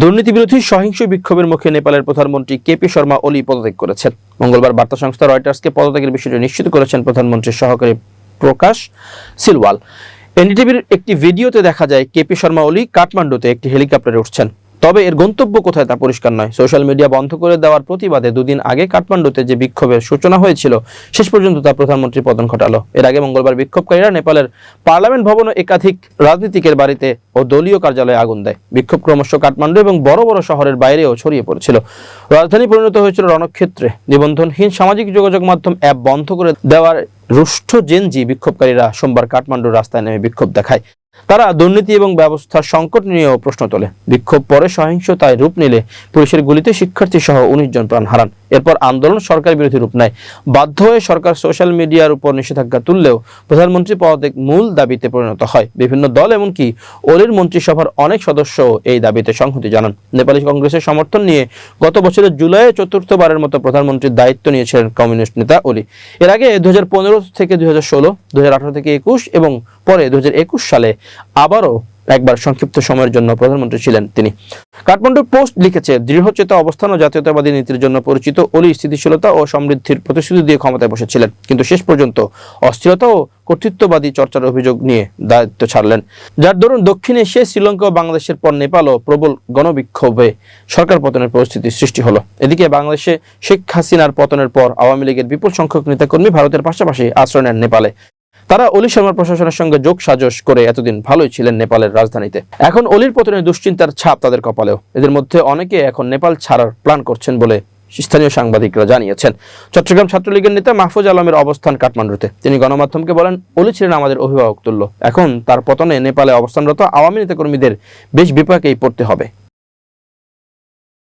দুর্নীতিবিরোধী সহিংস বিক্ষোভের মুখে নেপালের প্রধানমন্ত্রী কেপি শর্মা ওলি পদত্যাগ করেছেন। মঙ্গলবার বার্তা সংস্থা রয়টার্সকে পদত্যাগের বিষয়টি নিশ্চিত করেছেন প্রধানমন্ত্রীর সহকারী প্রকাশ সিলওয়াল। এনডিটিভির একটি ভিডিওতে দেখা যায়, কেপি শর্মা ওলি কাঠমান্ডুতে একটি হেলিকপ্টারে উঠছেন। তবে এর গন্তব্য কোথায় তা পরিষ্কার নয়। সোশ্যাল মিডিয়া বন্ধ করে দেওয়ার প্রতিবাদে দুদিন আগে কাঠমান্ডুতে যে বিক্ষোভের সূচনা হয়েছিল, শেষ পর্যন্ত তা প্রধানমন্ত্রী পতন ঘটালো। এর আগে মঙ্গলবার বিক্ষোভকারীরা নেপালের পার্লামেন্ট ভবন একাধিক রাজনীতিকের বাড়িতে ও দলীয় কার্যালয়ে আগুন দেয়। বিক্ষোভ ক্রমশ কাঠমান্ডু এবং বড় বড় শহরের বাইরেও ছড়িয়ে পড়েছিল। রাজধানী পরিণত হয়েছিল রণক্ষেত্রে। নিবন্ধনহীন সামাজিক যোগাযোগ মাধ্যম অ্যাপ বন্ধ করে দেওয়ার রুষ্ট জেনজি বিক্ষোভকারীরা সোমবার কাঠমান্ডুর রাস্তায় নেমে বিক্ষোভ দেখায়। তারা দুর্নীতি এবং ব্যবস্থার সংকট নিয়েও প্রশ্ন তোলে। বিক্ষোভ পরে সহিংসতায় রূপ নিলে পুলিশের গুলিতে শিক্ষার্থী সহ উনিশ জন প্রাণ হারান। এরপর আন্দোলন সরকার বিরোধী রূপ নেয়। বাধ্য হয়ে সরকার সোশ্যাল মিডিয়ার উপর নিষেধাজ্ঞা তুললেও প্রধানমন্ত্রী পদত্যাগ মূল দাবিতে পরিণত হয়। বিভিন্ন দল এমনকি ওলির মন্ত্রিসভার অনেক সদস্য এই দাবিতে সংহতি জানান। নেপালি কংগ্রেসের সমর্থন নিয়ে গত বছরের জুলাইয়ে চতুর্থবারের মতো প্রধানমন্ত্রীর দায়িত্ব নিয়েছিলেন কমিউনিস্ট নেতা ওলি এর আগে দুহাজার পনেরো থেকে দুই হাজার থেকে একুশ এবং পরে দু হাজার একুশ সালে আবারও একবার সংক্ষিপ্ত সময়ের জন্য প্রধানমন্ত্রী ছিলেন তিনি। কাঠমান্ডু পোস্ট লিখেছে, দৃঢ়চেতা অবস্থান ও জাতীয়তাবাদী নীতির জন্য পরিচিত অলি স্থিতিশীলতা ও সমৃদ্ধির প্রতিশ্রুতি দিয়ে ক্ষমতায় বসেছিলেন। কিন্তু শেষ পর্যন্ত অস্থিরতা ও কর্তৃত্ববাদী চর্চার অভিযোগ নিয়ে দায়িত্ব ছাড়লেন। যার দরুন দক্ষিণ এশিয়ায় শ্রীলঙ্কা ও বাংলাদেশের পর নেপালও প্রবল গণবিক্ষোভে সরকার পতনের পরিস্থিতি সৃষ্টি হলো। এদিকে বাংলাদেশে শেখ হাসিনার পতনের পর আওয়ামী লীগের বিপুল সংখ্যক নেতাকর্মী ভারতের পাশাপাশি আশ্রয় নেন নেপালে। তারা অলি শর্মার প্রশাসনের সঙ্গে যোগ সাজস করে এতদিন ভালোই ছিলেন নেপালের রাজধানীতে। এখন অলির পতনের দুশ্চিন্তার ছাপ তাদের কপালেও। এদের মধ্যে অনেকে এখন নেপাল ছাড়ার প্ল্যান করছেন বলে স্থানীয় সাংবাদিকরা জানিয়েছেন। চট্টগ্রাম ছাত্রলীগের নেতা মাহফুজ আলমের অবস্থান কাঠমান্ডুতে। তিনি গণমাধ্যমকে বলেন, অলি ছিলেন আমাদের অভিভাবক তুল্য। এখন তার পতনে নেপালে অবস্থানরত আওয়ামী নেতাকর্মীদের বেশ বিপাকেই পড়তে হবে।